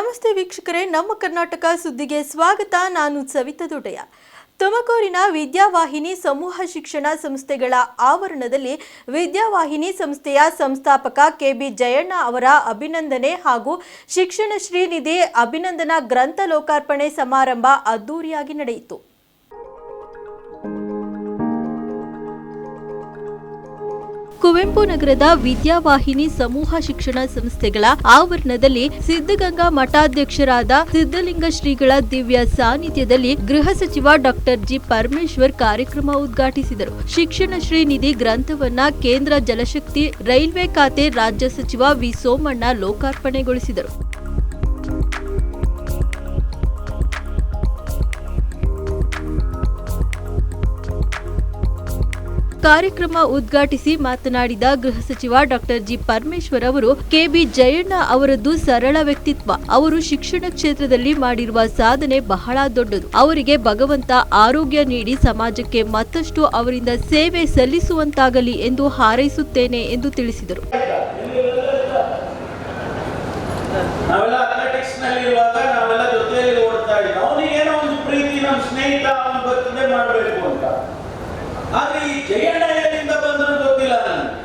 ನಮಸ್ತೆ ವೀಕ್ಷಕರೇ, ನಮ್ಮ ಕರ್ನಾಟಕ ಸುದ್ದಿಗೆ ಸ್ವಾಗತ. ನಾನು ಸವಿತಾ ದೊಡ್ಡಯ್ಯ. ತುಮಕೂರಿನ ವಿದ್ಯಾವಾಹಿನಿ ಸಮೂಹ ಶಿಕ್ಷಣ ಸಂಸ್ಥೆಗಳ ಆವರಣದಲ್ಲಿ ವಿದ್ಯಾವಾಹಿನಿ ಸಂಸ್ಥೆಯ ಸಂಸ್ಥಾಪಕ ಕೆಬಿ ಜಯಣ್ಣ ಅವರ ಅಭಿನಂದನೆ ಹಾಗೂ ಶಿಕ್ಷಣ ಶ್ರೀನಿಧಿ ಅಭಿನಂದನಾ ಗ್ರಂಥ ಲೋಕಾರ್ಪಣೆ ಸಮಾರಂಭ ಅದ್ದೂರಿಯಾಗಿ ನಡೆಯಿತು. ಕುವೆಂಪು ನಗರದ ವಿದ್ಯಾವಾಹಿನಿ ಸಮೂಹ ಶಿಕ್ಷಣ ಸಂಸ್ಥೆಗಳ ಆವರಣದಲ್ಲಿ ಸಿದ್ಧಗಂಗಾ ಮಠಾಧ್ಯಕ್ಷರಾದ ಸಿದ್ಧಲಿಂಗ ಶ್ರೀಗಳ ದಿವ್ಯ ಸಾನ್ನಿಧ್ಯದಲ್ಲಿ ಗೃಹ ಸಚಿವ ಡಾಕ್ಟರ್ ಜಿ ಪರಮೇಶ್ವರ್ ಕಾರ್ಯಕ್ರಮ ಉದ್ಘಾಟಿಸಿದರು. ಶಿಕ್ಷಣ ಶ್ರೀನಿಧಿ ಗ್ರಂಥವನ್ನ ಕೇಂದ್ರ ಜಲಶಕ್ತಿ, ರೈಲ್ವೆ ಖಾತೆ ರಾಜ್ಯ ಸಚಿವ ವಿ ಸೋಮಣ್ಣ ಲೋಕಾರ್ಪಣೆಗೊಳಿಸಿದರು. ಕಾರ್ಯಕ್ರಮ ಉದ್ಘಾಟಿಸಿ ಮಾತನಾಡಿದ ಗೃಹ ಸಚಿವ ಡಾಕ್ಟರ್ ಜಿ ಪರಮೇಶ್ವರ್ ಅವರು, ಕೆಬಿ ಜಯಣ್ಣ ಅವರದ್ದು ಸರಳ ವ್ಯಕ್ತಿತ್ವ. ಅವರು ಶಿಕ್ಷಣ ಕ್ಷೇತ್ರದಲ್ಲಿ ಮಾಡಿರುವ ಸಾಧನೆ ಬಹಳ ದೊಡ್ಡದು. ಅವರಿಗೆ ಭಗವಂತ ಆರೋಗ್ಯ ನೀಡಿ ಸಮಾಜಕ್ಕೆ ಮತ್ತಷ್ಟು ಅವರಿಂದ ಸೇವೆ ಸಲ್ಲಿಸುವಂತಾಗಲಿ ಎಂದು ಹಾರೈಸುತ್ತೇನೆ ಎಂದು ತಿಳಿಸಿದರು. ನಾವೆಲ್ಲ ಅಥ್ಲೆಟಿಕ್ಸ್ನಲ್ಲಿ ನಾವೆಲ್ಲ ಜೊತೆಯಲ್ಲಿ ಓಡ್ತಾ ಇದ್ವಿ. ಅವನಿಗೆ ಏನೋ ಒಂದು ಪ್ರೀತಿ, ನಮ್ಮ ಸ್ನೇಹಿತ ಅವನ ಬರ್ತಿದೆ ಮಾಡಬೇಕು ಅಂತ ಆದ್ರೆ ಈ ಜಯಣ್ಣ ಎಲ್ಲಿಂದ ಗೊತ್ತಿಲ್ಲ ನನಗೆ.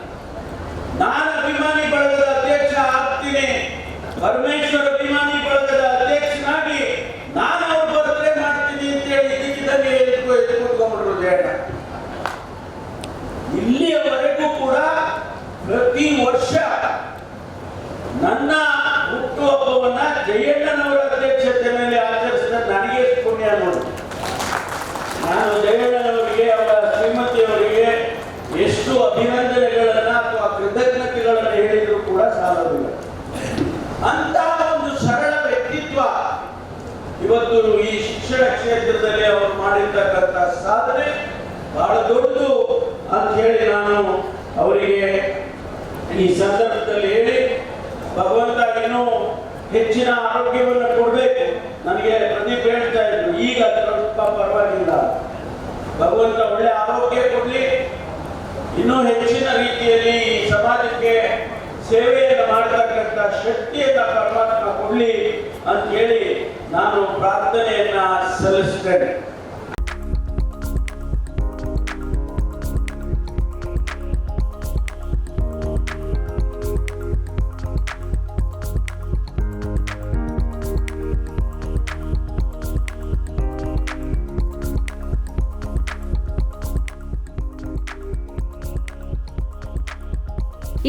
ನಾನು ಅಭಿಮಾನಿ ಬಳಗದ ಅಧ್ಯಕ್ಷ ಆಗ್ತೀನಿ. ಪರಮೇಶ್ವರ ಅಭಿಮಾನಿ ಬಳಗದ ಅಧ್ಯಕ್ಷನಾಗಿ ನಾನು ಅವ್ರ ಬರ್ತ್ಡೇ ಮಾಡ್ತೀನಿ ಅಂತ ಹೇಳಿ ಇದಕ್ಕಿದ್ದಲ್ಲಿ ಎದ್ದು ಎದ್ದು ಕೂತ್ಕೊಂಡ್ಬಿಟ್ರು ಜಯಣ್ಣ. ಇಲ್ಲಿಯವರೆಗೂ ಕೂಡ ಪ್ರತಿ ವರ್ಷ ನನ್ನ ಹುಟ್ಟುಹಬ್ಬವನ್ನ ಜಯಣ್ಣನವರ ಅಧ್ಯಕ್ಷತೆಯಲ್ಲಿ ಆಚರಿಸಿದ ನನಗೆ ಪುಣ್ಯ ನೋಡಿ. ನಾನು ಜಯಣ್ಣನವರಿಗೆ ಅವರ ಶ್ರೀಮತಿಯವರಿಗೆ ಎಷ್ಟು ಅಭಿನಂದನೆಗಳನ್ನ ಅಥವಾ ಕೃತಜ್ಞತೆಗಳನ್ನು ಹೇಳಿದ್ರು ಕೂಡ ಸಾಲವಿಲ್ಲ ಅಂತಹ ಒಂದು ಸರಳ ವ್ಯಕ್ತಿತ್ವ ಇವತ್ತು ಈ ಶಿಕ್ಷಣ ಕ್ಷೇತ್ರದಲ್ಲಿ ಅವರು ಮಾಡಿರ್ತಕ್ಕಂಥ ಸಾಧನೆ ಬಹಳ ದೊಡ್ಡದು ಅಂತ ಹೇಳಿ ನಾನು ಅವರಿಗೆ ಈ ಸಂದರ್ಭದಲ್ಲಿ ಹೇಳಿ, ಭಗವಂತ ಇನ್ನೂ ಹೆಚ್ಚಿನ ಆರೋಗ್ಯವನ್ನು ಕೊಡಬೇಕು. ನನಗೆ ಪ್ರದೀಪ್ ಹೇಳ್ತಾ ಇದ್ರು, ಈಗ ಸ್ವಲ್ಪ ಪರವಾಗಿಲ್ಲ. ಭಗವಂತ ಒಳ್ಳೆ ಆರೋಗ್ಯ ಕೊಡಲಿ. ಇನ್ನೂ ಹೆಚ್ಚಿನ ರೀತಿಯಲ್ಲಿ ಸಮಾಜಕ್ಕೆ ಸೇವೆಯನ್ನು ಮಾಡತಕ್ಕಂಥ ಶಕ್ತಿಯನ್ನ ಪರಮಾತ್ಮ ಕೊಡಲಿ ಅಂತ ಹೇಳಿ ನಾನು ಪ್ರಾರ್ಥನೆಯನ್ನ ಸಲ್ಲಿಸ್ತೇನೆ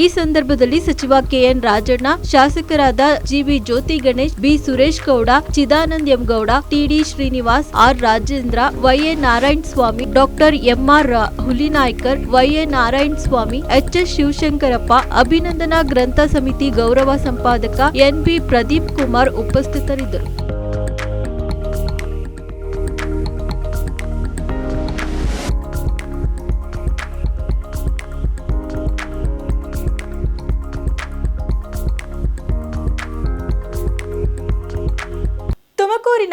ಈ ಸಂದರ್ಭದಲ್ಲಿ ಸಚಿವ ಕೆಎನ್ ರಾಜಣ್ಣ, ಶಾಸಕರಾದ GV Jyothi Ganesh, B Suresh Gowda, Chidanand M Gowda TD Srinivas, R Rajendra, YA Narayana Swamy doctor MR Hulinaykar, YA Narayana Swamy H S Shivashankarappa, ಅಭಿನಂದನಾ ಗ್ರಂಥ ಸಮಿತಿ ಗೌರವ ಸಂಪಾದಕ ಎನ್ಬಿ ಪ್ರದೀಪ್ ಕುಮಾರ್ ಉಪಸ್ಥಿತರಿದ್ದರು.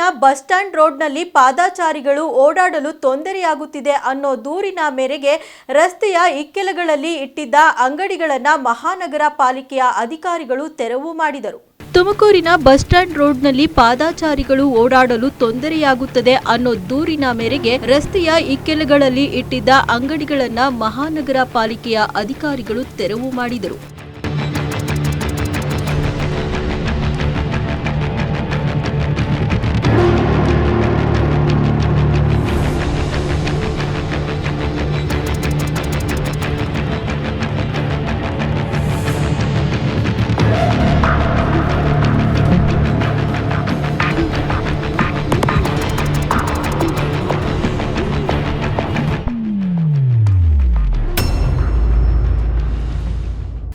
ಬಸ್ ಸ್ಟ್ಯಾಂಡ್ ರೋಡ್ನಲ್ಲಿ ಪಾದಾಚಾರಿಗಳು ಓಡಾಡಲು ತೊಂದರೆಯಾಗುತ್ತಿದೆ ಅನ್ನೋ ದೂರಿನ ಮೇರೆಗೆ ರಸ್ತೆಯ ಇಕ್ಕೆಲಗಳಲ್ಲಿ ಇಟ್ಟಿದ್ದ ಅಂಗಡಿಗಳನ್ನು ಮಹಾನಗರ ಪಾಲಿಕೆಯ ಅಧಿಕಾರಿಗಳು ತೆರವು ಮಾಡಿದರು. ತುಮಕೂರಿನ ಬಸ್ ಸ್ಟ್ಯಾಂಡ್ ರೋಡ್ನಲ್ಲಿ ಪಾದಾಚಾರಿಗಳು ಓಡಾಡಲು ತೊಂದರೆಯಾಗುತ್ತದೆ ಅನ್ನೋ ದೂರಿನ ಮೇರೆಗೆ ರಸ್ತೆಯ ಇಕ್ಕೆಲಗಳಲ್ಲಿ ಇಟ್ಟಿದ್ದ ಅಂಗಡಿಗಳನ್ನು ಮಹಾನಗರ ಪಾಲಿಕೆಯ ಅಧಿಕಾರಿಗಳು ತೆರವು ಮಾಡಿದರು.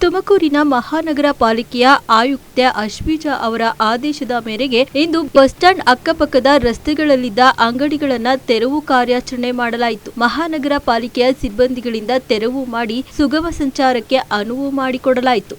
ತುಮಕೂರಿನ ಮಹಾನಗರ ಪಾಲಿಕೆಯ ಆಯುಕ್ತ ಅಶ್ವಿಜಾ ಅವರ ಆದೇಶದ ಮೇರೆಗೆ ಇಂದು ಬಸ್ ಸ್ಟ್ಯಾಂಡ್ ಅಕ್ಕಪಕ್ಕದ ರಸ್ತೆಗಳಲ್ಲಿದ್ದ ಅಂಗಡಿಗಳನ್ನು ತೆರವು ಕಾರ್ಯಾಚರಣೆ ಮಾಡಲಾಯಿತು. ಮಹಾನಗರ ಪಾಲಿಕೆಯ ಸಿಬ್ಬಂದಿಗಳಿಂದ ತೆರವು ಮಾಡಿ ಸುಗಮ ಸಂಚಾರಕ್ಕೆ ಅನುವು ಮಾಡಿಕೊಡಲಾಯಿತು.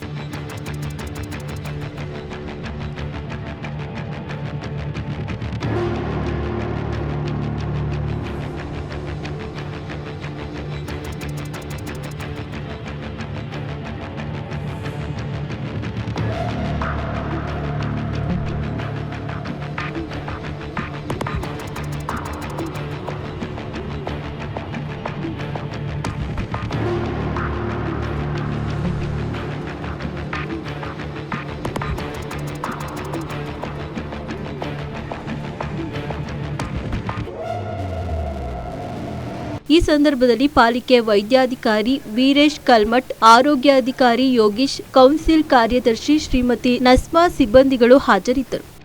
ಸಂದರ್ಭದಲ್ಲಿ ಪಾಲಿಕೆ ವೈದ್ಯಾಧಿಕಾರಿ ವೀರೇಶ್ ಕಲ್ಮಠ್ ಆರೋಗ್ಯಾಧಿಕಾರಿ ಯೋಗೀಶ್ ಕೌನ್ಸಿಲ್ ಕಾರ್ಯದರ್ಶಿ ಶ್ರೀಮತಿ ನಸ್ಮಾ ಸಿಬ್ಬಂದಿಗಳು ಹಾಜರಿದ್ದರು.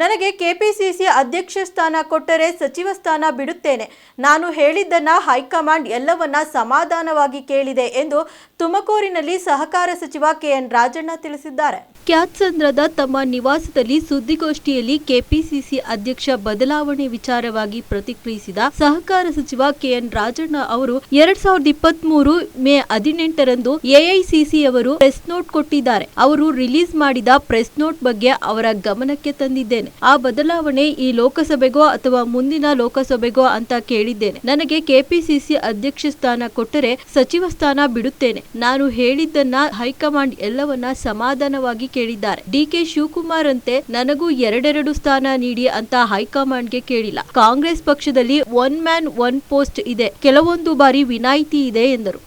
ನನಗೆ ಕೆಪಿಸಿಸಿ ಅಧ್ಯಕ್ಷ ಸ್ಥಾನ ಕೊಟ್ಟರೆ ಸಚಿವ ಸ್ಥಾನ ಬಿಡುತ್ತೇನೆ. ನಾನು ಹೇಳಿದ್ದನ್ನ ಹೈಕಮಾಂಡ್ ಎಲ್ಲವನ್ನ ಸಮಾಧಾನವಾಗಿ ಕೇಳಿದೆ ಎಂದು ತುಮಕೂರಿನಲ್ಲಿ ಸಹಕಾರ ಸಚಿವ ಕೆಎನ್ ರಾಜಣ್ಣ ತಿಳಿಸಿದ್ದಾರೆ. ಕ್ಯಾತ್ಸಂದ್ರದ ತಮ್ಮ ನಿವಾಸದಲ್ಲಿ ಸುದ್ದಿಗೋಷ್ಠಿಯಲ್ಲಿ ಕೆಪಿಸಿಸಿ ಅಧ್ಯಕ್ಷ ಬದಲಾವಣೆ ವಿಚಾರವಾಗಿ ಪ್ರತಿಕ್ರಿಯಿಸಿದ ಸಹಕಾರ ಸಚಿವ ಕೆಎನ್ ರಾಜಣ್ಣ ಅವರು, ಎರಡ್ ಸಾವಿರದ ಇಪ್ಪತ್ತ್ ಮೂರು ಮೇ ಹದಿನೆಂಟರಂದು ಎಐಸಿಸಿ ಅವರು ಪ್ರೆಸ್ ನೋಟ್ ಕೊಟ್ಟಿದ್ದಾರೆ. ಅವರು ರಿಲೀಸ್ ಮಾಡಿದ ಪ್ರೆಸ್ ನೋಟ್ ಬಗ್ಗೆ ಅವರ ಗಮನಕ್ಕೆ ತಂದಿದ್ದೇನೆ. ಆ ಬದಲಾವಣೆ ಈ ಲೋಕಸಭೆಗೋ ಅಥವಾ ಮುಂದಿನ ಲೋಕಸಭೆಗೋ ಅಂತ ಕೇಳಿದ್ದೇನೆ. ನನಗೆ ಕೆಪಿಸಿಸಿ ಅಧ್ಯಕ್ಷ ಸ್ಥಾನ ಕೊಟ್ಟರೆ ಸಚಿವ ಸ್ಥಾನ ಬಿಡುತ್ತೇನೆ. ನಾನು ಹೇಳಿದ್ದನ್ನ ಹೈಕಮಾಂಡ್ ಎಲ್ಲವನ್ನ ಸಮಾಧಾನವಾಗಿ ಕೇಳಿದ್ದಾರೆ. ಡಿಕೆ ಶಿವಕುಮಾರ್ ಅಂತೆ ನನಗೂ ಎರಡೆರಡು ಸ್ಥಾನ ನೀಡಿ ಅಂತ ಹೈಕಮಾಂಡ್ಗೆ ಕೇಳಿಲ್ಲ. ಕಾಂಗ್ರೆಸ್ ಪಕ್ಷದಲ್ಲಿ ಒನ್ ಮ್ಯಾನ್, ಒನ್ ಪೋಸ್ಟ್ ಇದೆ. ಕೆಲವೊಂದು ಬಾರಿ ವಿನಾಯಿತಿ ಇದೆ ಎಂದರು.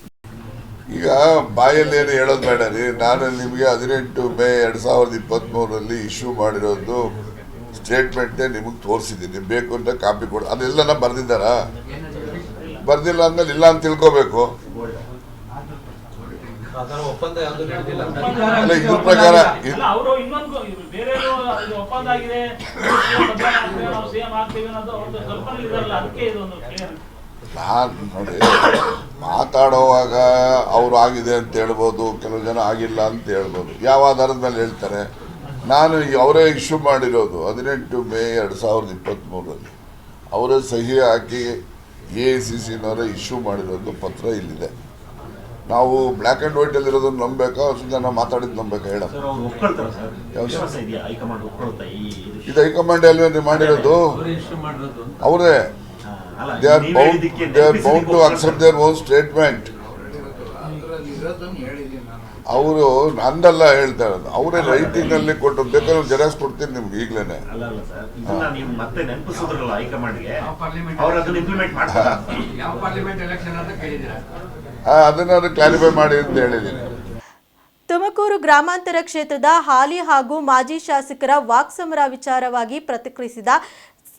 ಈಗ ಬಾಯಲ್ಲಿ ಏನು ಹೇಳೋದು ಬೇಡ ರೀ. ನಾನು ನಿಮಗೆ ಹದಿನೆಂಟು ಮೇ ಎರಡು ಸಾವಿರದ ಇಶ್ಯೂ ಮಾಡಿರೋದು ಸ್ಟೇಟ್ಮೆಂಟೇ ನಿಮಗೆ ತೋರಿಸಿದ್ದೀನಿ. ಬೇಕು ಅಂತ ಕಾಪಿ ಕೊಡ. ಅದೆಲ್ಲ ಬರ್ದಿದ್ದಾರ? ಬರ್ದಿಲ್ಲ ಅಂದ್ಮೇಲೆ ಇಲ್ಲ ಅಂತ ತಿಳ್ಕೊಬೇಕು. ಅಲ್ಲ ಇದ್ರ ಪ್ರಕಾರ ನಾನು ನೋಡಿ ಮಾತಾಡೋವಾಗ ಅವ್ರು ಆಗಿದೆ ಅಂತ ಹೇಳ್ಬೋದು ಕೆಲವು ಜನ ಆಗಿಲ್ಲ ಅಂತ ಹೇಳ್ಬೋದು. ಯಾವ ಆಧಾರದ ಮೇಲೆ ಹೇಳ್ತಾರೆ? ನಾನು ಅವರೇ ಇಶ್ಯೂ ಮಾಡಿರೋದು ಹದಿನೆಂಟು ಮೇ ಎರಡು ಸಾವಿರದ ಇಪ್ಪತ್ತ್ಮೂರರಲ್ಲಿ ಅವರೇ ಸಹಿ ಹಾಕಿ ಎ ಐ ಸಿ ಸಿನವರೇ ಇಶ್ಯೂ ಮಾಡಿರೋದು ಪತ್ರ ಇಲ್ಲಿದೆ. ನಾವು ಬ್ಲ್ಯಾಕ್ ಆ್ಯಂಡ್ ವೈಟಲ್ಲಿ ಇರೋದನ್ನ ನಂಬೇಕಾ ಸುಮ್ಮನೆ ಜನ ಮಾತಾಡಿದ್ದು ನಂಬೇಕಾ ಹೇಳ. ಸರ್ ಅವ್ರು ಸರ್. ಯಾವ ವಿಶ್ವಾಸ ಇದೆಯಾ? ಹೈಕಮಾಂಡ್ ಒಪ್ಕೊಳ್ತಾ ಈ ಇದು ಹೈಕಮಾಂಡ್ ಎಲ್ಲಿ ಮಾಡಿರೋದು? ಅವರು ಇಶ್ಯೂ ಮಾಡಿರೋದು ಅವರೇ. ಹಾ, ಅಲ್ಲ ದೇ ಆರ್ ನೀವ್ bound they are bound to. Accept their own statement ಅವರು ನಂದೆಲ್ಲ ಹೇಳ್ತಾ ಇರೋದು ಅವರೇ ರೈಟಿಂಗ್ ಅಲ್ಲಿ ಕೊಟ್ಟು ಬೇಕಾದ್ರೆ ಜೆರಾಕ್ಸ್ ಕೊಡ್ತೀನಿ ನಿಮ್ಗೆ ಈಗ್ಲೇನೆ. ಅಲ್ಲ ಅಲ್ಲ ಸರ್. ಇದನ್ನ ಮತ್ತೆ ನೆನಪಿಸಿದ್ರಲ್ಲ ಹೈಕಮಾಂಡ್ಗೆ? ಯಾವ ಅದನ್ನ ಇಂಪ್ಲಿಮೆಂಟ್ ಮಾಡ್ತಾರೆ. ಯಾವ ಪಾರ್ಲಿಮೆಂಟ್ ಎಲೆಕ್ಷನ್ ಅಂತ ಕೇಳಿದ್ದೀರಾ? ಆ, ಅದನ್ನ ಕ್ಲಾರಿಫೈ ಮಾಡಿ ಅಂತ ಹೇಳಿದ್ದೀನಿ. ತುಮಕೂರು ಗ್ರಾಮಾಂತರ ಕ್ಷೇತ್ರದ ಹಾಲಿ ಹಾಗೂ ಮಾಜಿ ಶಾಸಕರ ವಾಕ್ಸಮರ ವಿಚಾರವಾಗಿ ಪ್ರತಿಕ್ರಿಯಿಸಿದ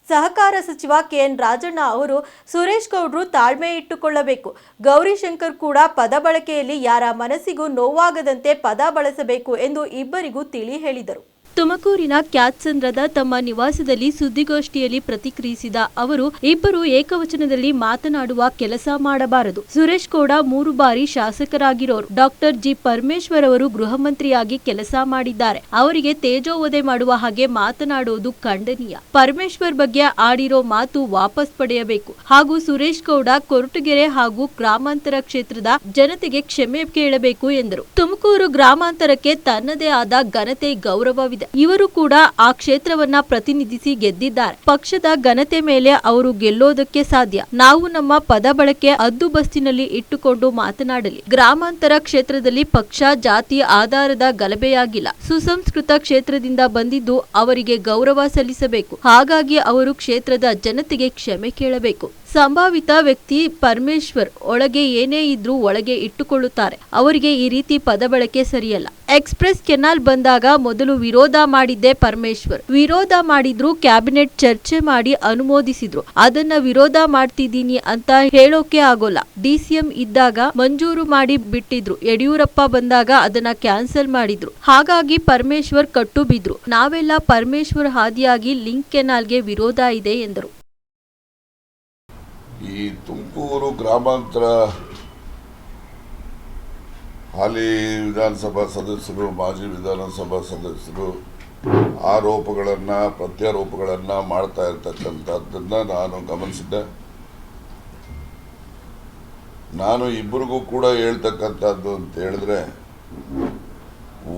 ಸಹಕಾರ ಸಚಿವ ಕೆಎನ್ ರಾಜಣ್ಣ ಅವರು ಸುರೇಶ್ ಗೌಡ್ರು ತಾಳ್ಮೆ ಇಟ್ಟುಕೊಳ್ಳಬೇಕು. ಗೌರಿಶಂಕರ್ ಕೂಡ ಪದ ಬಳಕೆಯಲ್ಲಿ ಯಾರ ಮನಸ್ಸಿಗೂ ನೋವಾಗದಂತೆ ಪದ ಬಳಸಬೇಕು ಎಂದು ಇಬ್ಬರಿಗೂ ತಿಳಿ ಹೇಳಿದರು. ತುಮಕೂರಿನ ಕ್ಯಾತ್ಸಂದ್ರದ ತಮ್ಮ ನಿವಾಸದಲ್ಲಿ ಸುದ್ದಿಗೋಷ್ಠಿಯಲ್ಲಿ ಪ್ರತಿಕ್ರಿಯಿಸಿದ ಅವರು, ಇಬ್ಬರು ಏಕವಚನದಲ್ಲಿ ಮಾತನಾಡುವ ಕೆಲಸ ಮಾಡಬಾರದು. ಸುರೇಶ್ ಗೌಡ ಮೂರು ಬಾರಿ ಶಾಸಕರಾಗಿರೋರು. ಡಾಕ್ಟರ್ ಜಿ ಪರಮೇಶ್ವರ್ ಅವರು ಗೃಹ ಮಂತ್ರಿಯಾಗಿ ಕೆಲಸ ಮಾಡಿದ್ದಾರೆ. ಅವರಿಗೆ ತೇಜೋವಧೆ ಮಾಡುವ ಹಾಗೆ ಮಾತನಾಡುವುದು ಖಂಡನೀಯ. ಪರಮೇಶ್ವರ್ ಬಗ್ಗೆ ಆಡಿರೋ ಮಾತು ವಾಪಸ್ ಪಡೆಯಬೇಕು. ಹಾಗೂ ಸುರೇಶ್ ಗೌಡ ಕೊರಟಗೆರೆ ಹಾಗೂ ಗ್ರಾಮಾಂತರ ಕ್ಷೇತ್ರದ ಜನತೆಗೆ ಕ್ಷಮೆ ಕೇಳಬೇಕು ಎಂದರು. ತುಮಕೂರು ಗ್ರಾಮಾಂತರಕ್ಕೆ ತನ್ನದೇ ಆದ ಘನತೆ, ಗೌರವವಿದೆ. ಇವರು ಕೂಡ ಆ ಕ್ಷೇತ್ರವನ್ನ ಪ್ರತಿನಿಧಿಸಿ ಗೆದ್ದಿದ್ದಾರೆ. ಪಕ್ಷದ ಘನತೆ ಮೇಲೆ ಅವರು ಗೆಲ್ಲೋದಕ್ಕೆ ಸಾಧ್ಯ. ನಾವು ನಮ್ಮ ಪದ ಬಳಕೆ ಅದ್ದುಬಸ್ತಿನಲ್ಲಿ ಇಟ್ಟುಕೊಂಡು ಮಾತನಾಡಲಿ. ಗ್ರಾಮಾಂತರ ಕ್ಷೇತ್ರದಲ್ಲಿ ಪಕ್ಷ ಜಾತಿ ಆಧಾರದ ಗಲಭೆಯಾಗಿಲ್ಲ. ಸುಸಂಸ್ಕೃತ ಕ್ಷೇತ್ರದಿಂದ ಬಂದಿದ್ದು ಅವರಿಗೆ ಗೌರವ ಸಲ್ಲಿಸಬೇಕು. ಹಾಗಾಗಿ ಅವರು ಕ್ಷೇತ್ರದ ಜನತೆಗೆ ಕ್ಷಮೆ ಕೇಳಬೇಕು. ಸಂಭಾವಿತ ವ್ಯಕ್ತಿ ಪರಮೇಶ್ವರ್ ಒಳಗೆ ಏನೇ ಇದ್ರೂ ಒಳಗೆ ಇಟ್ಟುಕೊಳ್ಳುತ್ತಾರೆ. ಅವರಿಗೆ ಈ ರೀತಿ ಪದ ಬಳಕೆ ಸರಿಯಲ್ಲ. ಎಕ್ಸ್ಪ್ರೆಸ್ ಕೆನಾಲ್ ಬಂದಾಗ ಮೊದಲು ವಿರೋಧ ಮಾಡಿದ್ದೆ ಪರಮೇಶ್ವರ್. ವಿರೋಧ ಮಾಡಿದ್ರು ಕ್ಯಾಬಿನೆಟ್ ಚರ್ಚೆ ಮಾಡಿ ಅನುಮೋದಿಸಿದ್ರು. ಅದನ್ನ ವಿರೋಧ ಮಾಡ್ತಿದ್ದೀನಿ ಅಂತ ಹೇಳೋಕೆ ಆಗೋಲ್ಲ. ಡಿಸಿಎಂ ಇದ್ದಾಗ ಮಂಜೂರು ಮಾಡಿ ಬಿಟ್ಟಿದ್ರು. ಯಡಿಯೂರಪ್ಪ ಬಂದಾಗ ಅದನ್ನ ಕ್ಯಾನ್ಸಲ್ ಮಾಡಿದ್ರು. ಹಾಗಾಗಿ ಪರಮೇಶ್ವರ್ ಕಟ್ಟು ಬಿದ್ರು. ನಾವೆಲ್ಲ ಪರಮೇಶ್ವರ್ ಹಾದಿಯಾಗಿ ಲಿಂಕ್ ಕೆನಾಲ್ಗೆ ವಿರೋಧ ಇದೆ ಎಂದರು. ಈ ತುಮಕೂರು ಗ್ರಾಮಾಂತರ ಹಾಲಿ ವಿಧಾನಸಭಾ ಸದಸ್ಯರು, ಮಾಜಿ ವಿಧಾನಸಭಾ ಸದಸ್ಯರು ಆರೋಪಗಳನ್ನು, ಪ್ರತ್ಯಾರೋಪಗಳನ್ನು ಮಾಡ್ತಾ ಇರ್ತಕ್ಕಂಥದ್ದನ್ನು ನಾನು ಗಮನಿಸಿದ್ದೆ. ನಾನು ಇಬ್ಬರಿಗೂ ಕೂಡ ಹೇಳ್ತಕ್ಕಂಥದ್ದು ಅಂತ ಹೇಳಿದ್ರೆ,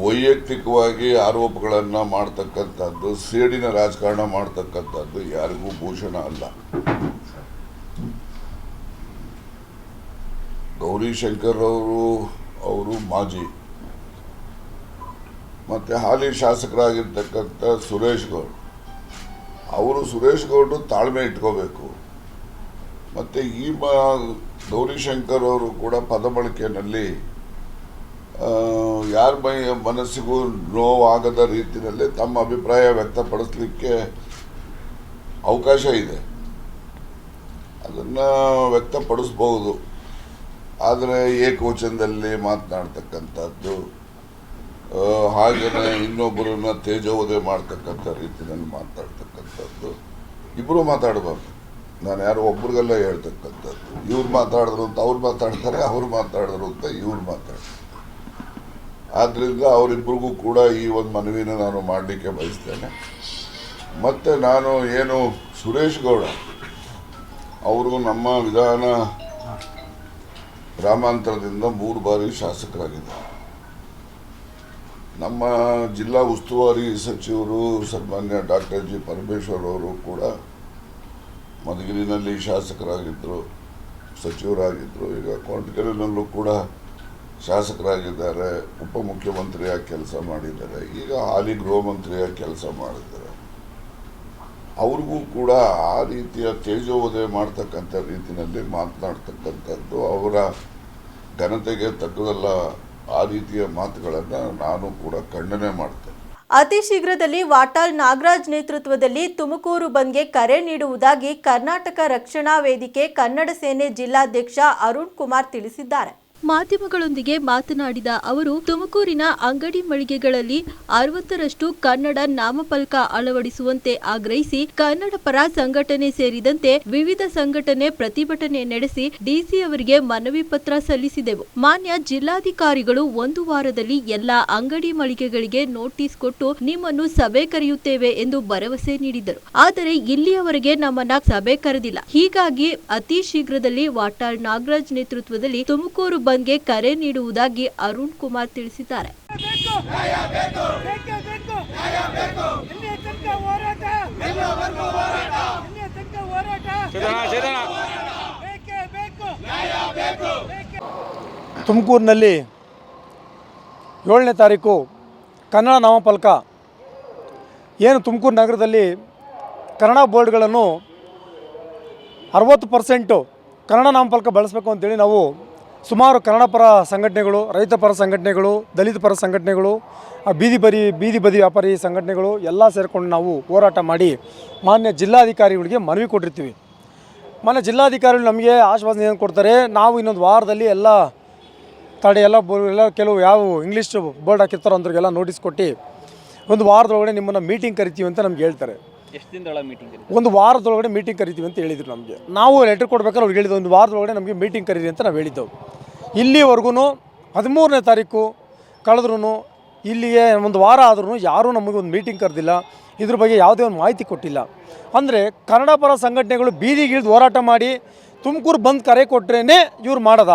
ವೈಯಕ್ತಿಕವಾಗಿ ಆರೋಪಗಳನ್ನು ಮಾಡ್ತಕ್ಕಂಥದ್ದು, ಸೇಡಿನ ರಾಜಕಾರಣ ಮಾಡ್ತಕ್ಕಂಥದ್ದು ಯಾರಿಗೂ ಭೂಷಣ ಅಲ್ಲ. ಗೌರಿಶಂಕರ್ ಅವರು ಅವರು ಮಾಜಿ. ಮತ್ತು ಹಾಲಿ ಶಾಸಕರಾಗಿರ್ತಕ್ಕಂಥ ಸುರೇಶ್ ಗೌಡ್. ಅವರು ಸುರೇಶ್ ಗೌಡ್ರು ತಾಳ್ಮೆ ಇಟ್ಕೋಬೇಕು. ಮತ್ತು ಈ ಮ ಗೌರಿಶಂಕರ್ ಅವರು ಕೂಡ ಪದ ಬಳಕೆಯಲ್ಲಿ ಯಾರ ಮೈ ಮನಸ್ಸಿಗೂ ನೋವಾಗದ ರೀತಿಯಲ್ಲಿ ತಮ್ಮ ಅಭಿಪ್ರಾಯ ವ್ಯಕ್ತಪಡಿಸಲಿಕ್ಕೆ ಅವಕಾಶ ಇದೆ. ಅದನ್ನು ವ್ಯಕ್ತಪಡಿಸ್ಬೋದು. ಆದರೆ ಏಕವಚನದಲ್ಲಿ ಮಾತನಾಡ್ತಕ್ಕಂಥದ್ದು ಹಾಗೆಯೇ ಇನ್ನೊಬ್ಬರನ್ನ ತೇಜೋವಧೆ ಮಾಡ್ತಕ್ಕಂಥ ರೀತಿಯಲ್ಲಿ ಮಾತಾಡ್ತಕ್ಕಂಥದ್ದು ಇಬ್ಬರು ಮಾತಾಡಬಾರ್ದು. ನಾನು ಯಾರೋ ಒಬ್ರಿಗೆಲ್ಲ ಹೇಳ್ತಕ್ಕಂಥದ್ದು. ಇವ್ರು ಮಾತಾಡಿದ್ರು ಅಂತ ಅವ್ರು ಮಾತಾಡ್ತಾರೆ, ಅವ್ರು ಮಾತಾಡಿದ್ರು ಅಂತ ಇವ್ರು ಮಾತಾಡ್ತಾರೆ. ಆದ್ದರಿಂದ ಅವರಿಬ್ಬರಿಗೂ ಕೂಡ ಈ ಒಂದು ಮನವಿನ ನಾನು ಮಾಡಲಿಕ್ಕೆ ಬಯಸ್ತೇನೆ. ಮತ್ತು ನಾನು ಏನು ಸುರೇಶ್ ಗೌಡ ಅವರು ನಮ್ಮ ವಿಧಾನ ಗ್ರಾಮಾಂತರದಿಂದ ಮೂರು ಬಾರಿ ಶಾಸಕರಾಗಿದ್ದಾರೆ. ನಮ್ಮ ಜಿಲ್ಲಾ ಉಸ್ತುವಾರಿ ಸಚಿವರು, ಸನ್ಮಾನ್ಯ ಡಾಕ್ಟರ್ ಜಿ. ಪರಮೇಶ್ವರ್ ಅವರು ಕೂಡ ಮಧುಗಿರಿನಲ್ಲಿ ಶಾಸಕರಾಗಿದ್ದರು ಸಚಿವರಾಗಿದ್ದರು ಈಗ ಕೊರಟಗೆರೆನಲ್ಲೂ ಕೂಡ ಶಾಸಕರಾಗಿದ್ದಾರೆ ಉಪಮುಖ್ಯಮಂತ್ರಿಯಾಗಿ ಕೆಲಸ ಮಾಡಿದ್ದಾರೆ. ಈಗ ಹಾಲಿ ಗೃಹ ಮಂತ್ರಿಯಾಗಿ ಕೆಲಸ ಮಾಡಿದ್ದಾರೆ. ಅವ್ರಿಗೂ ಕೂಡ ಆ ರೀತಿಯ ತೇಜೋವಧೆ ಮಾಡ್ತಕ್ಕಂಥ ರೀತಿಯಲ್ಲಿ ಮಾತನಾಡ್ತಕ್ಕಂಥದ್ದು. ಅವರ ಘನತೆಗೆ ತಕ್ಕದಲ್ಲ ಆ ರೀತಿಯ ಮಾತುಗಳನ್ನು ನಾನು ಕೂಡ ಖಂಡನೆ ಮಾಡ್ತೇನೆ. ಅತಿ ಶೀಘ್ರದಲ್ಲಿ ವಾಟಾಲ್ ನಾಗರಾಜ್ ನೇತೃತ್ವದಲ್ಲಿ ತುಮಕೂರು ಬಂದ್ಗೆ ಕರೆ ನೀಡುವುದಾಗಿ ಕರ್ನಾಟಕ ರಕ್ಷಣಾ ವೇದಿಕೆ ಕನ್ನಡ ಸೇನೆ ಜಿಲ್ಲಾಧ್ಯಕ್ಷ ಅರುಣ್ ಕುಮಾರ್ ತಿಳಿಸಿದ್ದಾರೆ. ಮಾಧ್ಯಮಗಳೊಂದಿಗೆ ಮಾತನಾಡಿದ ಅವರು, ತುಮಕೂರಿನ ಅಂಗಡಿ ಮಳಿಗೆಗಳಲ್ಲಿ ಅರವತ್ತರಷ್ಟು ಕನ್ನಡ ನಾಮಫಲಕ ಅಳವಡಿಸುವಂತೆ ಆಗ್ರಹಿಸಿ ಕನ್ನಡ ಪರ ಸಂಘಟನೆ ಸೇರಿದಂತೆ ವಿವಿಧ ಸಂಘಟನೆ ಪ್ರತಿಭಟನೆ ನಡೆಸಿ ಡಿಸಿ ಅವರಿಗೆ ಮನವಿ ಪತ್ರ ಸಲ್ಲಿಸಿದೆವು. ಮಾನ್ಯ ಜಿಲ್ಲಾಧಿಕಾರಿಗಳು ಒಂದು ವಾರದಲ್ಲಿ ಎಲ್ಲಾ ಅಂಗಡಿ ಮಳಿಗೆಗಳಿಗೆ ನೋಟಿಸ್ ಕೊಟ್ಟು ನಿಮ್ಮನ್ನು ಸಭೆ ಕರೆಯುತ್ತೇವೆ ಎಂದು ಭರವಸೆ ನೀಡಿದರು. ಆದರೆ ಇಲ್ಲಿಯವರೆಗೆ ನಮ್ಮನ್ನ ಸಭೆ ಕರೆದಿಲ್ಲ. ಹೀಗಾಗಿ ಅತಿ ಶೀಘ್ರದಲ್ಲಿ ವಾಟಾಳ್ ನಾಗರಾಜ್ ನೇತೃತ್ವದಲ್ಲಿ ತುಮಕೂರು ಬಂದ್ಗೆ ಕರೆ ನೀಡುವುದಾಗಿ ಅರುಣ್ ಕುಮಾರ್ ತಿಳಿಸಿದ್ದಾರೆ. ತುಮಕೂರಿನಲ್ಲಿ ಏಳನೇ ತಾರೀಕು ಕನ್ನಡ ನಾಮಫಲಕ. ಏನು ತುಮಕೂರು ನಗರದಲ್ಲಿ ಕನ್ನಡ ಬೋರ್ಡ್ಗಳನ್ನು ಅರವತ್ತು ಪರ್ಸೆಂಟು ಕನ್ನಡ ನಾಮಫಲಕ ಬಳಸಬೇಕು ಅಂತೇಳಿ ನಾವು ಸುಮಾರು ಕನ್ನಡ ಪರ ಸಂಘಟನೆಗಳು, ರೈತ ಪರ ಸಂಘಟನೆಗಳು, ದಲಿತ ಪರ ಸಂಘಟನೆಗಳು ಬೀದಿ ಬರಿ, ಬೀದಿ ಬದಿ ವ್ಯಾಪಾರಿ ಸಂಘಟನೆಗಳು ಎಲ್ಲ ಸೇರಿಕೊಂಡು ನಾವು ಹೋರಾಟ ಮಾಡಿ ಮಾನ್ಯ ಜಿಲ್ಲಾಧಿಕಾರಿಗಳಿಗೆ ಮನವಿ ಕೊಟ್ಟಿರ್ತೀವಿ. ಮಾನ್ಯ ಜಿಲ್ಲಾಧಿಕಾರಿಗಳು ನಮಗೆ ಆಶ್ವಾಸನೆ ಏನು ಕೊಡ್ತಾರೆ, ನಾವು ಇನ್ನೊಂದು ವಾರದಲ್ಲಿ ಎಲ್ಲ ತಡೆ ಎಲ್ಲ ಎಲ್ಲ ಕೆಲವು ಯಾವ ಇಂಗ್ಲೀಷ್ ಬೋರ್ಡ್ ಹಾಕಿರ್ತಾರೋ ಅಂದ್ರಿಗೆಲ್ಲ ನೋಟಿಸ್ ಕೊಟ್ಟು ಒಂದು ವಾರದೊಳಗಡೆ ನಿಮ್ಮನ್ನು ಮೀಟಿಂಗ್ ಕರಿತೀವಿ ಅಂತ ನಮ್ಗೆ ಹೇಳ್ತಾರೆ. ಒಂದು ವಾರದೊಳಗಡೆ ಮೀಟಿಂಗ್ ಕರಿತೀವಿ ಅಂತ ಹೇಳಿದ್ರು ನಮಗೆ. ನಾವು ಲೆಟರ್ ಕೊಡ್ಬೇಕಾದ್ರೆ ಅವ್ರಿಗೆ ಹೇಳಿದ್ದು ಒಂದು ವಾರದೊಳಗಡೆ ನಮಗೆ ಮೀಟಿಂಗ್ ಕರೀರಿ ಅಂತ ನಾವು ಹೇಳಿದ್ದೆವು. ಇಲ್ಲಿವರೆಗೂ ಹದಿಮೂರನೇ ತಾರೀಕು ಕಳೆದ್ರೂ ಇಲ್ಲಿಗೆ ಒಂದು ವಾರ ಆದ್ರೂ ಯಾರೂ ನಮಗೆ ಒಂದು ಮೀಟಿಂಗ್ ಕರೆದಿಲ್ಲ. ಇದ್ರ ಬಗ್ಗೆ ಯಾವುದೇ ಒಂದು ಮಾಹಿತಿ ಕೊಟ್ಟಿಲ್ಲ. ಅಂದರೆ ಕನ್ನಡ ಪರ ಸಂಘಟನೆಗಳು ಬೀದಿಗಿಳಿದು ಹೋರಾಟ ಮಾಡಿ ತುಮಕೂರು ಬಂದ್ ಕರೆ ಕೊಟ್ರೇ ಇವ್ರು ಮಾಡದ.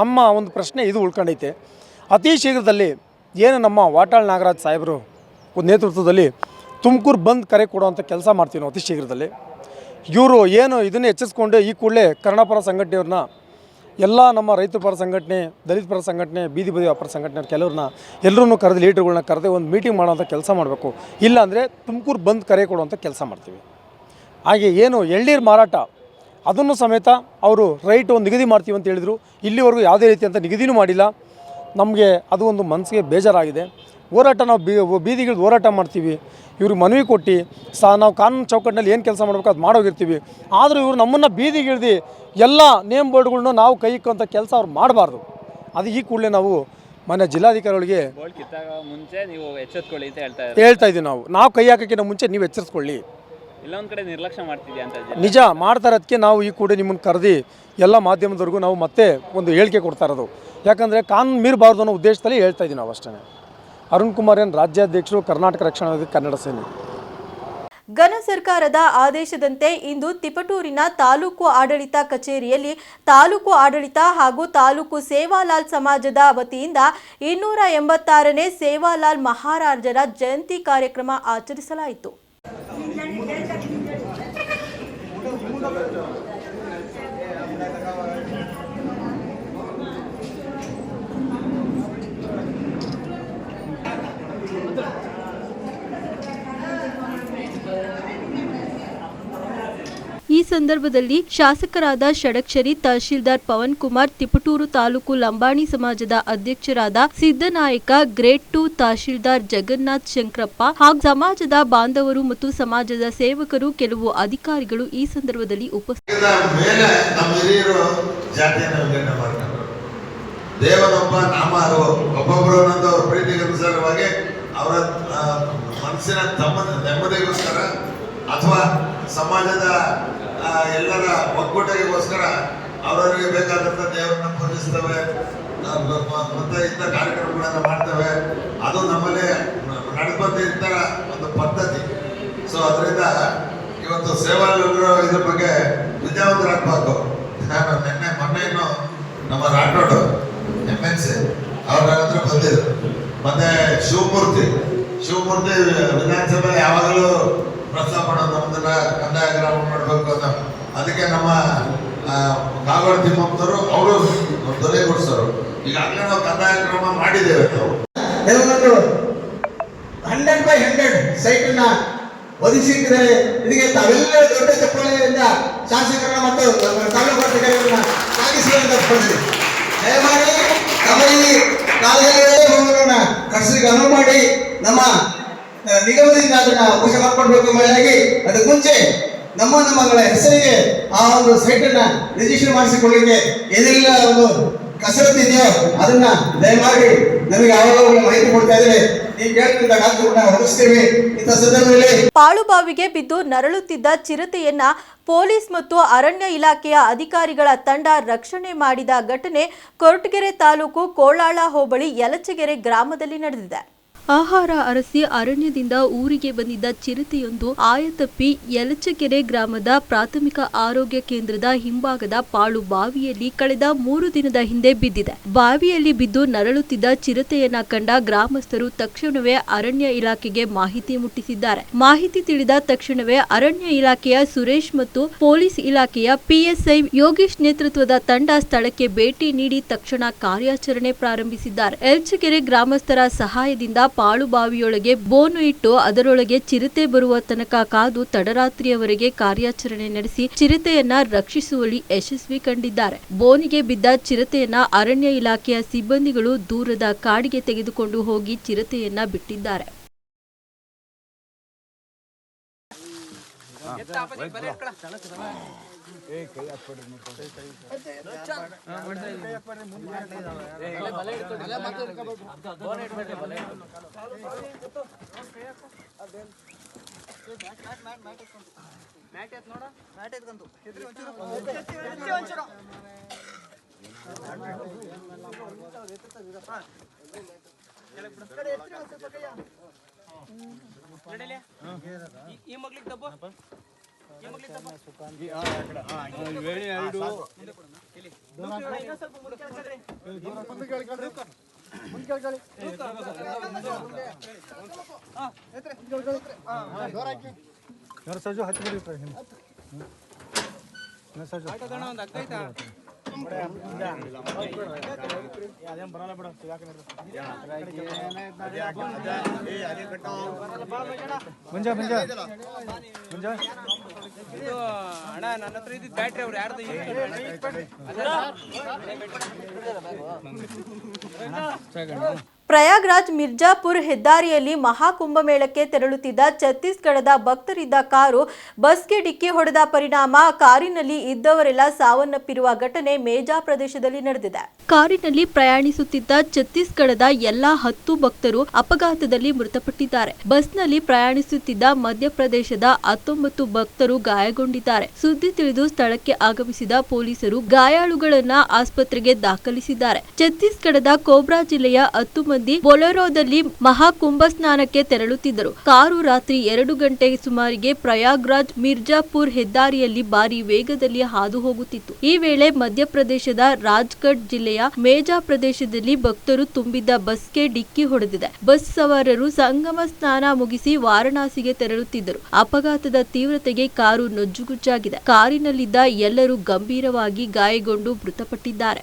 ನಮ್ಮ ಒಂದು ಪ್ರಶ್ನೆ ಇದು ಉಳ್ಕೊಂಡೈತೆ. ಅತಿ ಶೀಘ್ರದಲ್ಲಿ ಏನು ನಮ್ಮ ವಾಟಾಳ್ ನಾಗರಾಜ್ ಸಾಹೇಬರು ನೇತೃತ್ವದಲ್ಲಿ ತುಮಕೂರು ಬಂದ್ ಕರೆ ಕೊಡುವಂಥ ಕೆಲಸ ಮಾಡ್ತೀವಿ ನಾವು ಅತಿ ಶೀಘ್ರದಲ್ಲಿ. ಇವರು ಏನು ಇದನ್ನು ಎಚ್ಚರಿಸ್ಕೊಂಡು ಈ ಕೂಡಲೇ ಕನ್ನಡ ಪರ ಸಂಘಟನೆಯವ್ರನ್ನ, ಎಲ್ಲ ನಮ್ಮ ರೈತ ಪರ ಸಂಘಟನೆ, ದಲಿತ ಪರ ಸಂಘಟನೆ, ಬೀದಿ ಬದಿ ವ್ಯಾಪಾರ ಸಂಘಟನೆ ಕೆಲವ್ರನ್ನ ಎಲ್ಲರೂ ಕರೆದು ಲೀಡರ್ಗಳನ್ನ ಕರೆದು ಒಂದು ಮೀಟಿಂಗ್ ಮಾಡೋವಂಥ ಕೆಲಸ ಮಾಡಬೇಕು. ಇಲ್ಲಾಂದರೆ ತುಮಕೂರು ಬಂದ್ ಕರೆ ಕೊಡುವಂಥ ಕೆಲಸ ಮಾಡ್ತೀವಿ. ಹಾಗೆ ಏನು ಎಳ್ನೀರು ಮಾರಾಟ, ಅದನ್ನು ಸಮೇತ ಅವರು ರೈಟ್ ಒಂದು ನಿಗದಿ ಮಾಡ್ತೀವಿ ಅಂತ ಹೇಳಿದರು. ಇಲ್ಲಿವರೆಗೂ ಯಾವುದೇ ರೀತಿಯಂಥ ನಿಗದಿನೂ ಮಾಡಿಲ್ಲ. ನಮಗೆ ಅದು ಒಂದು ಮನಸ್ಸಿಗೆ ಬೇಜಾರಾಗಿದೆ. ಹೋರಾಟ ನಾವು ಬೀ ಬೀದಿಗಿಳಿದು ಹೋರಾಟ ಮಾಡ್ತೀವಿ. ಇವ್ರಿಗೆ ಮನವಿ ಕೊಟ್ಟು ಸಹ ನಾವು ಕಾನೂನು ಚೌಕಟ್ಟಿನಲ್ಲಿ ಏನು ಕೆಲಸ ಮಾಡಬೇಕು ಅದು ಮಾಡೋಗಿರ್ತೀವಿ. ಆದರೂ ಇವರು ನಮ್ಮನ್ನು ಬೀದಿಗಿಳ್ದು ಎಲ್ಲ ನೇಮ್ ಬೋರ್ಡ್ಗಳ್ನು ನಾವು ಕೈ ಇಕ್ಕುವಂಥ ಕೆಲಸ ಅವ್ರು ಮಾಡಬಾರ್ದು. ಅದು ಈ ಕೂಡಲೇ ನಾವು ಮನೆ ಜಿಲ್ಲಾಧಿಕಾರಿಗಳಿಗೆ ಮುಂಚೆ ನೀವು ಎಚ್ಚೆತ್ಕೊಳ್ಳಿ ಅಂತ ಹೇಳ್ತಾ ಹೇಳ್ತಾ ಇದ್ದೀವಿ ನಾವು. ನಾವು ಕೈ ಹಾಕೋಕ್ಕಿಂತ ಮುಂಚೆ ನೀವು ಎಚ್ಚರಿಸ್ಕೊಳ್ಳಿ ಇಲ್ಲೊಂದು ಕಡೆ ನಿರ್ಲಕ್ಷ್ಯ ಮಾಡ್ತಿದ್ಯಾ ಅಂತ ನಿಜ ಮಾಡ್ತಾ ಇರೋದಕ್ಕೆ ನಾವು ಈ ಕೂಡ ನಿಮ್ಮನ್ನು ಕರೆದು ಎಲ್ಲ ಮಾಧ್ಯಮದವರೆಗೂ ನಾವು ಮತ್ತೆ ಒಂದು ಹೇಳಿಕೆ ಕೊಡ್ತಾ ಇರೋದು. ಯಾಕಂದರೆ ಕಾನೂನು ಮೀರಬಾರ್ದು ಅನ್ನೋ ಉದ್ದೇಶದಲ್ಲಿ ಹೇಳ್ತಾ ಇದ್ದೀವಿ ನಾವು ಅಷ್ಟೇ ಅರುಣ್ ಕುಮಾರ್ ಎನ್ ರಾಜ್ಯಾಧ್ಯಕ್ಷರು ಕರ್ನಾಟಕ ರಕ್ಷಣಾ ವೇದಿಕೆ ಕನ್ನಡ ಸೇನೆ. ಘನ ಸರ್ಕಾರದ ಆದೇಶದಂತೆ ಇಂದು ತಿಪಟೂರಿನ ತಾಲೂಕು ಆಡಳಿತ ಕಚೇರಿಯಲ್ಲಿ ತಾಲೂಕು ಆಡಳಿತ ಹಾಗೂ ತಾಲೂಕು ಸೇವಾಲಾಲ್ ಸಮಾಜದ ವತಿಯಿಂದ ಇನ್ನೂರ ಎಂಬತ್ತಾರನೇ ಸೇವಾಲಾಲ್ ಮಹಾರಾಜರ ಜಯಂತಿ ಕಾರ್ಯಕ್ರಮ ಆಚರಿಸಲಾಯಿತು. ಈ ಸಂದರ್ಭದಲ್ಲಿ ಶಾಸಕರಾದ ಷಡಕ್ಷರಿ ತಹಶೀಲ್ದಾರ್ ಪವನ್ ಕುಮಾರ್, ತಿಪಟೂರು ತಾಲೂಕು ಲಂಬಾಣಿ ಸಮಾಜದ ಅಧ್ಯಕ್ಷರಾದ ಸಿದ್ದನಾಯಕ ಗ್ರೇಟ್ ಟು ತಹಶೀಲ್ದಾರ್ ಜಗನ್ನಾಥ್ ಶಂಕರಪ್ಪ ಹಾಗೂ ಸಮಾಜದ ಬಾಂಧವರು ಮತ್ತು ಸಮಾಜದ ಸೇವಕರು ಕೆಲವು ಅಧಿಕಾರಿಗಳು ಈ ಸಂದರ್ಭದಲ್ಲಿ ಉಪಸ್ಥಿತರು ಅಥವಾ ಸಮಾಜದ ಎಲ್ಲರ ಒಕ್ಕೂಟಗೋಸ್ಕರ ಅವರವರಿಗೆ ಬೇಕಾದಂಥ ದೇವರನ್ನ ಪೂಜಿಸ್ತವೆ. ಮತ್ತೆ ಇಂಥ ಕಾರ್ಯಕ್ರಮಗಳನ್ನು ಮಾಡ್ತೇವೆ. ಅದು ನಮ್ಮಲ್ಲಿ ನಡೆದಂತ ಒಂದು ಪದ್ಧತಿ. ಸೊ ಅದರಿಂದ ಇವತ್ತು ಸೇವಾ ಇದ್ರ ಬಗ್ಗೆ ವಿದ್ಯಾವಂತರಾಗಬೇಕು. ನಾನು ನಿನ್ನೆ ಮೊನ್ನೆನು ನಮ್ಮ ರಾಠೋಡ್ ಎಂ ಎನ್ ಸಿ ಅವ್ರ ಹತ್ರ ಬಂದಿದ್ರು ಮತ್ತೆ ಶಿವಮೂರ್ತಿ ಶಿವಮೂರ್ತಿ ವಿಧಾನಸಭೆ ಯಾವಾಗಲೂ ಪ್ರಸ್ತಾಪ ಮಾಡೋದು ನಮ್ದನ್ನ ಕಂದಾಯ ಗ್ರಾಮ ಮಾಡಬೇಕು ಅಂತ. ಅದಕ್ಕೆ ನಮ್ಮ ಕಾಗೋಡ ಕಾಗೋಡು ಅವರು ಕೊಡ್ಸೋರು. ಈಗಾಗಲೇ ನಾವು ಕಂದಾಯ ಕ್ರಮ ಮಾಡಿದ್ದೇವೆ ನಾವು. ಕೆಲವೊಂದು ಹಂಡ್ರೆಡ್ ಬೈ ಹಂಡ್ರೆಡ್ ಸೈಟ್ ಅನ್ನ ಒದಗಿಸಿದ್ದಾರೆ ಇದಕ್ಕೆ ತಾವೆಲ್ಲ ದೊಡ್ಡ ಚಪ್ಪಾಳೆಯಿಂದ ಶಾಸಕರ ಮತ್ತು ತಾಲೂಕು ಅಧಿಕಾರಿಗಳನ್ನ ಸಾಗಿಸುವಂತ ದಯಮಾಡಿ ತಮ್ಮ ಈ ಕಾಲದಲ್ಲಿ ಕರ್ಸಿಗೆ ಅನುವು ಮಾಡಿ ನಮ್ಮ ನಿಗಮದಿಂದ ಅದನ್ನ ವಶ ಮಾಡ್ಕೊಡ್ಬೇಕು ಮಳೆಯಾಗಿ ಅದಕ್ಕೆ ಮುಂಚೆ ನಮ್ಮ ನಮ್ಮಗಳ ಹೆಸರಿಗೆ ಆ ಒಂದು ಸೈಟ್ ಅನ್ನ ರಿಜಿಸ್ಟರ್ ಮಾಡಿಸಿಕೊಳ್ಳಿಕ್ಕೆ ಏನೆಲ್ಲ ಒಂದು ಕಸರತ್ತು ಇದೆಯೋ ಅದನ್ನ ದಯಮಾಡಿ ನಮಗೆ ಯಾವಾಗ ಮಾಹಿತಿ ಕೊಡ್ತಾ ಇದ್ರೆ ಪಾಳುಬಾವಿಗೆ ಬಿದ್ದು ನರಳುತ್ತಿದ್ದ ಚಿರತೆಯನ್ನ ಪೊಲೀಸ್ ಮತ್ತು ಅರಣ್ಯ ಇಲಾಖೆಯ ಅಧಿಕಾರಿಗಳ ತಂಡ ರಕ್ಷಣೆ ಮಾಡಿದ ಘಟನೆ ಕೊರಟಗೆರೆ ತಾಲೂಕು ಕೋಳಾಳ ಹೋಬಳಿ ಯಲಚಗೆರೆ ಗ್ರಾಮದಲ್ಲಿ ನಡೆದಿದೆ. ಆಹಾರ ಅರಸಿ ಅರಣ್ಯದಿಂದ ಊರಿಗೆ ಬಂದಿದ್ದ ಚಿರತೆಯೊಂದು ಆಯತಪ್ಪಿ ಯಲಚಕೆರೆ ಗ್ರಾಮದ ಪ್ರಾಥಮಿಕ ಆರೋಗ್ಯ ಕೇಂದ್ರದ ಹಿಂಭಾಗದ ಪಾಳು ಬಾವಿಯಲ್ಲಿ ಕಳೆದ ಮೂರು ದಿನದ ಹಿಂದೆ ಬಿದ್ದಿದೆ. ಬಾವಿಯಲ್ಲಿ ಬಿದ್ದು ನರಳುತ್ತಿದ್ದ ಚಿರತೆಯನ್ನ ಕಂಡ ಗ್ರಾಮಸ್ಥರು ತಕ್ಷಣವೇ ಅರಣ್ಯ ಇಲಾಖೆಗೆ ಮಾಹಿತಿ ಮುಟ್ಟಿಸಿದ್ದಾರೆ. ಮಾಹಿತಿ ತಿಳಿದ ತಕ್ಷಣವೇ ಅರಣ್ಯ ಇಲಾಖೆಯ ಸುರೇಶ್ ಮತ್ತು ಪೊಲೀಸ್ ಇಲಾಖೆಯ ಪಿಎಸ್ಐ ಯೋಗೇಶ್ ನೇತೃತ್ವದ ತಂಡ ಸ್ಥಳಕ್ಕೆ ಭೇಟಿ ನೀಡಿ ತಕ್ಷಣ ಕಾರ್ಯಾಚರಣೆ ಪ್ರಾರಂಭಿಸಿದ್ದಾರೆ. ಯಲಚಕೆರೆ ಗ್ರಾಮಸ್ಥರ ಸಹಾಯದಿಂದ ಪಾಳು ಬಾವಿಯೊಳಗೆ ಬೋನು ಇಟ್ಟು ಅದರೊಳಗೆ ಚಿರತೆ ಬರುವ ತನಕ ಕಾದು ತಡರಾತ್ರಿಯವರೆಗೆ ಕಾರ್ಯಾಚರಣೆ ನಡೆಸಿ ಚಿರತೆಯನ್ನ ರಕ್ಷಿಸುವಲ್ಲಿ ಯಶಸ್ವಿ ಕಂಡಿದ್ದಾರೆ. ಬೋನಿಗೆ ಬಿದ್ದ ಚಿರತೆಯನ್ನ ಅರಣ್ಯ ಇಲಾಖೆಯ ಸಿಬ್ಬಂದಿಗಳು ದೂರದ ಕಾಡಿಗೆ ತೆಗೆದುಕೊಂಡು ಹೋಗಿ ಚಿರತೆಯನ್ನ ಬಿಟ್ಟಿದ್ದಾರೆ. ಮ್ಯಾಟ್ ಎತ್ ನೋಡ ಮ್ಯಾಟ್ ಎತ್ಕೊಂಡು ಒಂಚೂರು ಒಂಚೂರು ಈ ಮಗ್ಲಿಗೆ ದಬ್ಬ ಸಜು ಹತ್ತಿ ಬಿಡಿ ಸರ್ ಸಜು ಆಟೋದಣ್ಣ ಒಂದು ಅಕ್ಕ ಆಯ್ತಾ ಮುಂಜ ಮುಂಜ. ಮುಂಜ. ಅಣ್ಣ ನನ್ನ ಹತ್ರ ಇದ್ದಿದ್ದು ಬ್ಯಾಟ್ರಿ ಅವ್ರು ಯಾರ್ದು? ಸೆಕೆಂಡ್ ಪ್ರಯಾಗ್ರಾಜ್ ಮಿರ್ಜಾಪುರ್ ಹೆದ್ದಾರಿಯಲ್ಲಿ ಮಹಾಕುಂಭಮೇಳಕ್ಕೆ ತೆರಳುತ್ತಿದ್ದ ಛತ್ತೀಸ್ಗಢದ ಭಕ್ತರಿದ್ದ ಕಾರು ಬಸ್ಗೆ ಡಿಕ್ಕಿ ಹೊಡೆದ ಪರಿಣಾಮ. ಕಾರಿನಲ್ಲಿ ಇದ್ದವರೆಲ್ಲ ಸಾವನ್ನಪ್ಪಿರುವ ಘಟನೆ ಮೇಜಾ ಪ್ರದೇಶದಲ್ಲಿ ನಡೆದಿದೆ. ಕಾರಿನಲ್ಲಿ ಪ್ರಯಾಣಿಸುತ್ತಿದ್ದ ಛತ್ತೀಸ್ಗಢದ ಎಲ್ಲಾ ಹತ್ತು ಭಕ್ತರು ಅಪಘಾತದಲ್ಲಿ ಮೃತಪಟ್ಟಿದ್ದಾರೆ. ಬಸ್ನಲ್ಲಿ ಪ್ರಯಾಣಿಸುತ್ತಿದ್ದ ಮಧ್ಯಪ್ರದೇಶದ ಹತ್ತೊಂಬತ್ತು ಭಕ್ತರು ಗಾಯಗೊಂಡಿದ್ದಾರೆ. ಸುದ್ದಿ ತಿಳಿದು ಸ್ಥಳಕ್ಕೆ ಆಗಮಿಸಿದ ಪೊಲೀಸರು ಗಾಯಾಳುಗಳನ್ನ ಆಸ್ಪತ್ರೆಗೆ ದಾಖಲಿಸಿದ್ದಾರೆ. ಛತ್ತೀಸ್ಗಢದ ಕೋಬ್ರಾ ಜಿಲ್ಲೆಯ ಹತ್ತು ಮಂದಿ ಬೊಲೆರೋದಲ್ಲಿ ಮಹಾಕುಂಭ ಸ್ನಾನಕ್ಕೆ ತೆರಳುತ್ತಿದ್ದರು. ಕಾರು ರಾತ್ರಿ ಎರಡು ಗಂಟೆ ಸುಮಾರಿಗೆ ಪ್ರಯಾಗ್ರಾಜ್ ಮಿರ್ಜಾಪುರ್ ಹೆದ್ದಾರಿಯಲ್ಲಿ ಭಾರಿ ವೇಗದಲ್ಲಿ ಹಾದು ಹೋಗುತ್ತಿತ್ತು. ಈ ವೇಳೆ ಮಧ್ಯಪ್ರದೇಶದ ರಾಜ್ಗಢ್ ಜಿಲ್ಲೆಯ ಮೇಜಾ ಪ್ರದೇಶದಲ್ಲಿ ಭಕ್ತರು ತುಂಬಿದ್ದ ಬಸ್ಗೆ ಡಿಕ್ಕಿ ಹೊಡೆದಿದೆ. ಬಸ್ ಸವಾರರು ಸಂಗಮ ಸ್ನಾನ ಮುಗಿಸಿ ವಾರಣಾಸಿಗೆ ತೆರಳುತ್ತಿದ್ದರು. ಅಪಘಾತದ ತೀವ್ರತೆಗೆ ಕಾರು ನೊಜ್ಜುಗುಜ್ಜಾಗಿದೆ ಕಾರಿನಲ್ಲಿದ್ದ ಎಲ್ಲರೂ ಗಂಭೀರವಾಗಿ ಗಾಯಗೊಂಡು ಮೃತಪಟ್ಟಿದ್ದಾರೆ.